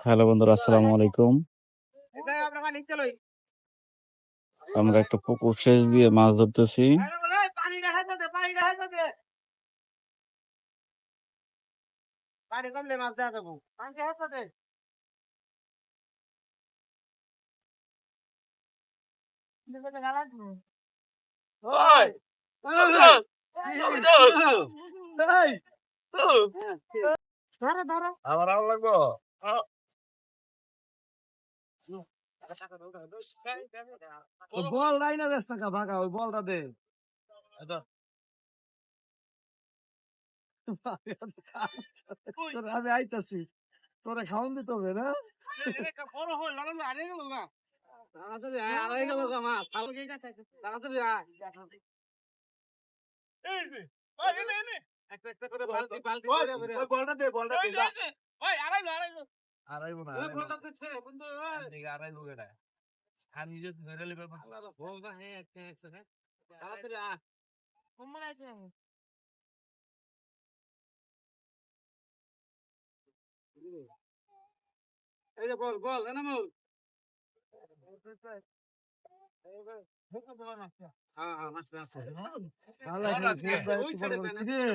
Hello বন্ধুরা আসসালামু আলাইকুম আমরা আমরা একটা পুকুর সেচ দিয়ে মাছ ধরতেছি পানি দেখা দে পানি বল নাই না বেশ টাকা ভাগা ওই বলটা দে। আমি আইতাছি। তোরে খাওয়ান দিতে হবে না? বড় হল আরে গেল না তাড়াতাড়ি আয়, আড়াই গেল কালকে গেছে তাড়াতাড়ি আয়। একটা একটা করে বালতি বালতি করে বলটা দে বলটা দে যা। ওই আড়াইলো আড়াইলো আড়াইবো না ওই আড়াইবো বলটা না। দিচ্ছে বন্ধু ওই। এদিকে আড়াইবো কেডা? আর নিজে ধরে লিবে মাছ। বলটা হ্যাঁ একটা আছে হ্যাঁ তাড়াতাড়ি আয়। কমন আছে এই যে বল বল এনামুল হ্যাঁ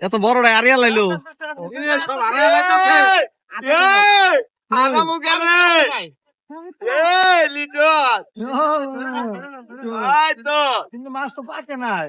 এত বড়টা আরিয়া লাইলো। মাছ তো পাকে নাই।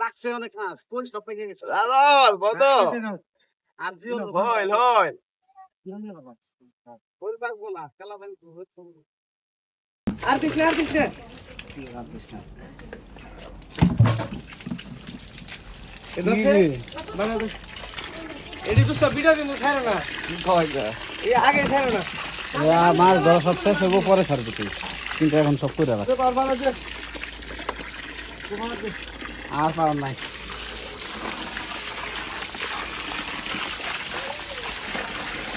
লাগছে অনেক মাছ। কোন পেকে গেছে? আর জিও হইল, হইল। বল? পাকবো না কালা ভাই আর দিছে আর দিছে এডি তো সব বিটা দিন ছাড়ো না। এই আগে ছাড়ো না। সব পরে ছাড়বে তুই কিন্তু এখন সব করে আর পাওয়ার নাই।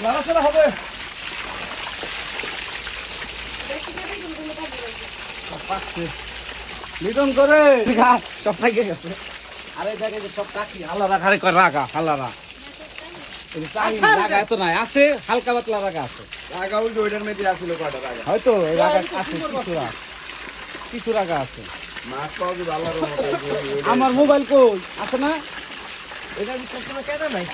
লড়াচড়া হবে। লিটন করে। সব গেছে। আরে দেখে যে সব কাকি হালারা হালারা। চাই রাগা এত নাই আছে হালকা পাতলা রাগা আছে। রাগা ওই ওইটার কটা। হয়তো রাগা আছে কিছু রাগ কিছু রাগা আছে। আমার মোবাইল কই? আছে না? এটা কি কেন নাই?